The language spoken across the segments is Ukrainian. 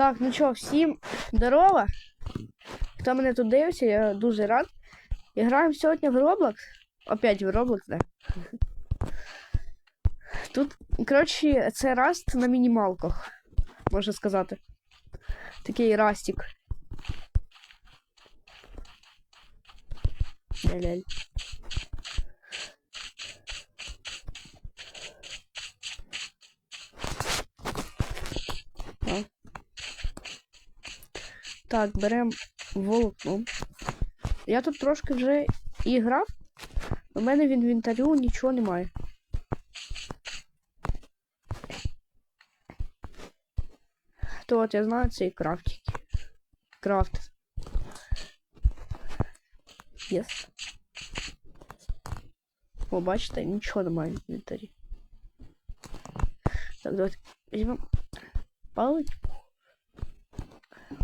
Так, ну що, всім здорово. Хто мене тут дивиться, я дуже рад. І граємо сьогодні в Roblox. Опять в Roblox, да. Тут, коротше, це раст на мінімалках, можна сказати. Такий растик. Ля-ляль. Так, беремо волокно. Я тут трошки вже і грав. У мене в інвентарю нічого немає. То от я знаю цей крафтики. Крафт. Єс. О, бачите, нічого немає в інвентарі. Так, давайте візьмемо паличку.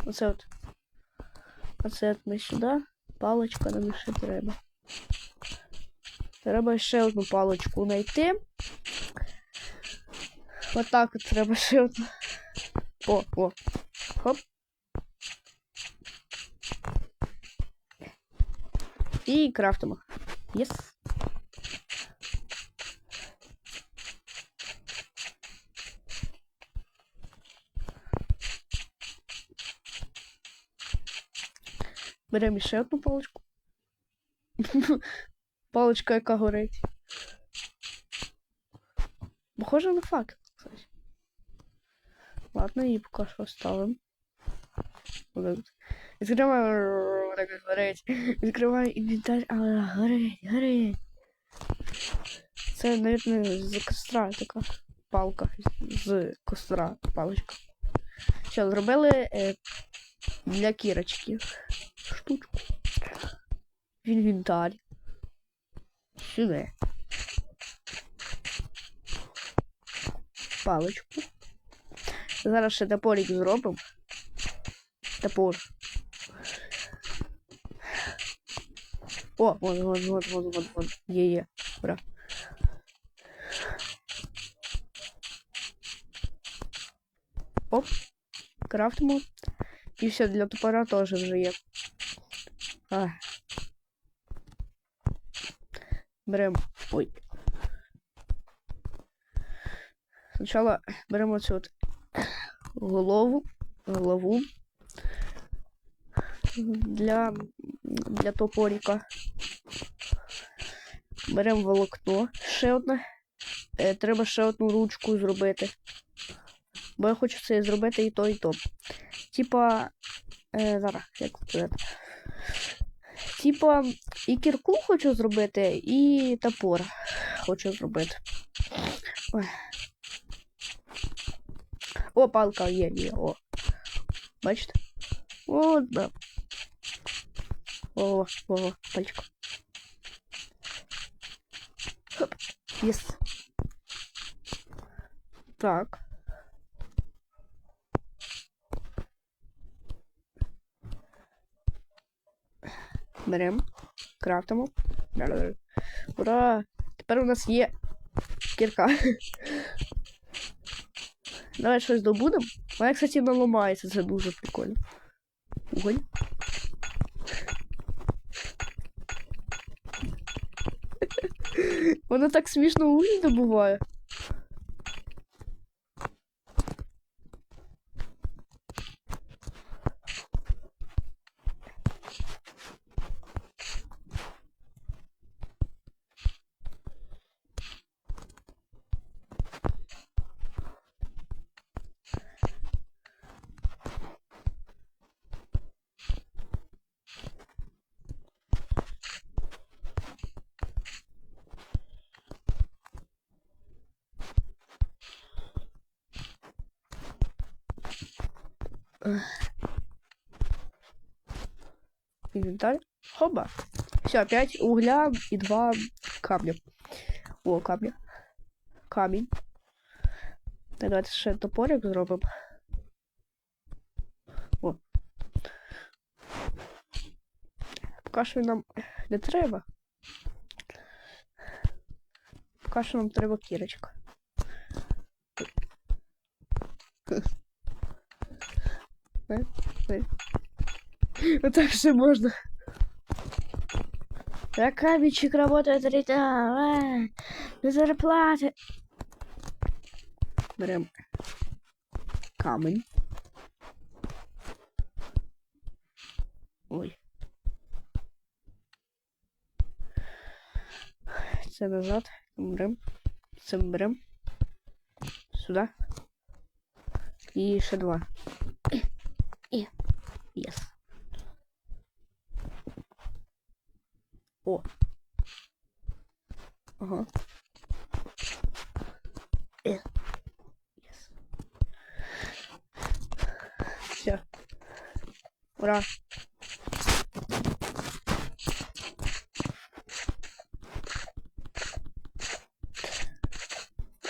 Оце от. Оце ми сюди. Паличка нам ще треба. Треба ще одну паличку знайти. Отак от треба ще одну. О, о. Хоп. І крафтимо. Єс. Беремо ще одну паличку. Паличка, яка горить. Похоже на факт, кстати. Ладно, її поки що ставимо. Відкриваємо горить. Відкриваю інвентар, але горить, горить. Це, мабуть, з костра така палка. З костра паличка. Що, зробили е, для кірочки штучку. В інвентар. Сюди. Паличку. Зараз ще топорик зробимо. Топор. О, вон, вон, вон, вон, вон, вон. Є, є. Ура. Оп. Крафтимо. І все, для топора теж вже є. А. Беремо. Ой. Спочатку беремо цю от голову. Голову. Для, для топорика. Беремо волокно. Ще одне. Е, треба ще одну ручку зробити. Бо я хочу це зробити і то, і то. Типа. Е, зараз, як сказати. Типа, і кірку хочу зробити, і топор хочу зробити. Ой. О, палка є, є, о. Бачите? О, да. О, о, пальчик. Хоп. Єс. Так. Беремо, крафтимо. Ура! Тепер у нас є кірка. Давай щось добудемо. Вона, кстати, не ламається, це дуже прикольно. Уголь. Воно так смішно уголь добуває. Инвентарь. Хоба. Все, опять угля и два камня. О, камня. Камінь. Так, давайте ще топорик зробимо. О. Поки що нам не треба. Поки що нам треба кірочка. Е, е. Отак ще можна. Ракавичек работает рита. Без зарплати. Берем камень. Ой. Це назад. Берем. Це берем. Сюди. І ще два. І. І. Єс. О. Ага. Е. Єс. Все. Ура.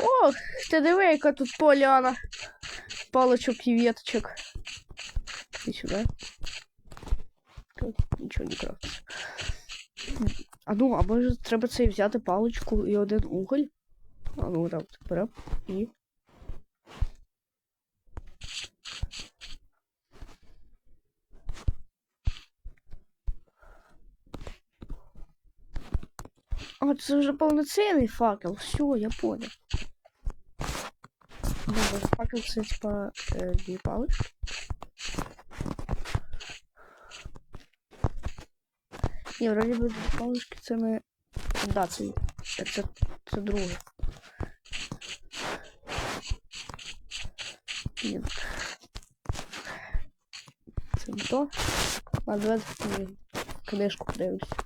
Ох, ти диви, яка тут поляна. Палочок і веточок. І сюди. Тут нічого не крафтиться. А ну, а може треба це взяти паличку і один уголь? А ну так, берем і. А, це вже повноцінний факел. Все, я понял. Ну, факел це типа е, дві палички. Ні, вроді би це не. Да, це, це, це, друге. Ні. Це не то. А давайте книжку подивлюсь.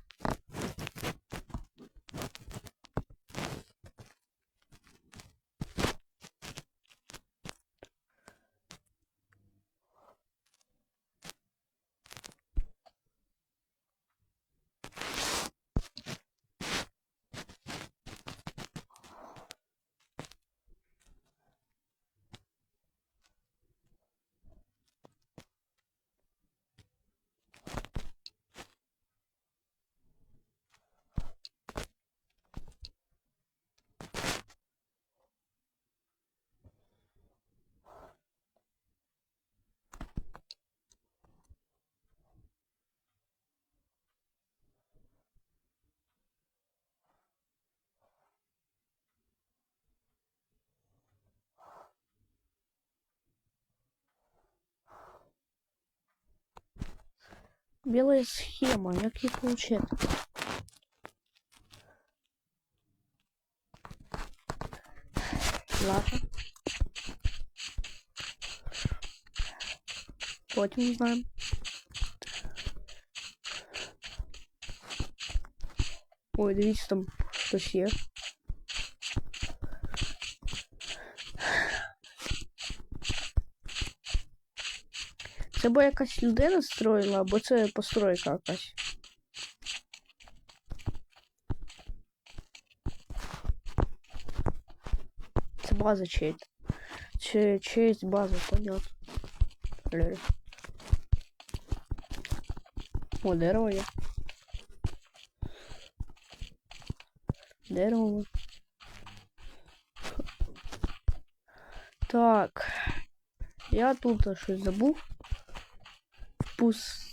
Белая схема, як її получити? Ладно. Потім знаємо. Ой, дивіться, там хтось є. Це бо якась людина строїла, або це постройка якась. Це база чиять. Чи чиїсь база, понятно. Ля-ля. О, дерево є. Дерево. Так. Я тут щось забув. Пус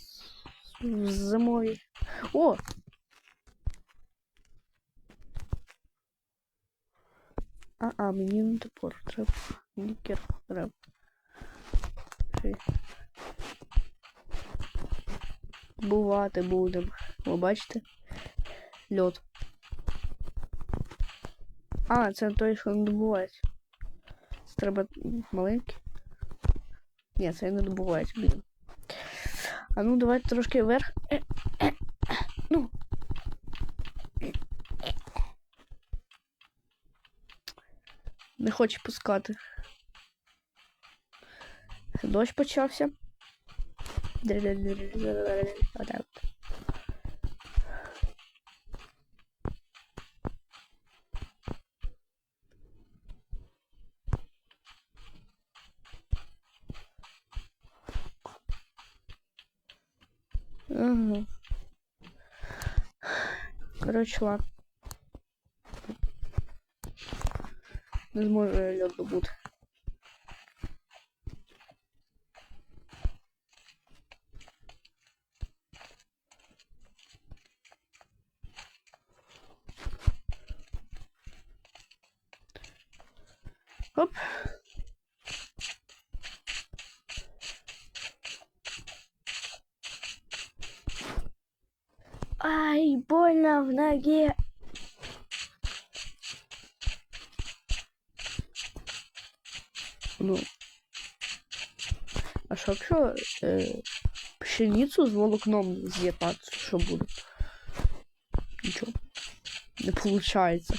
в зимовій. О! А, а, мені не топор треба. Мені кірку треба. Ще й. Бувати будемо. Ви бачите? Льот. А, це той, що не добувається. Це треба маленький. Ні, це не добувається, блін. А ну давайте трошки вверх. Ну. Не хоче пускати. Дощ почався. Отак. Угу. Коротше, ладно. возможно зможу я лед добути. Оп. Ноге. Ну. А що якщо е, пшеницю з волокном з'єднати, що буде? Нічого. Не получається.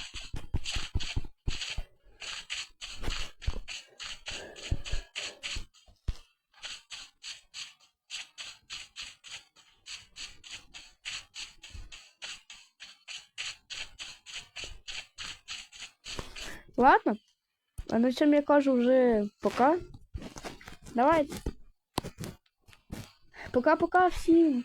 Ладно. А на цьому я кажу вже пока. Давайте. Пока-пока всім.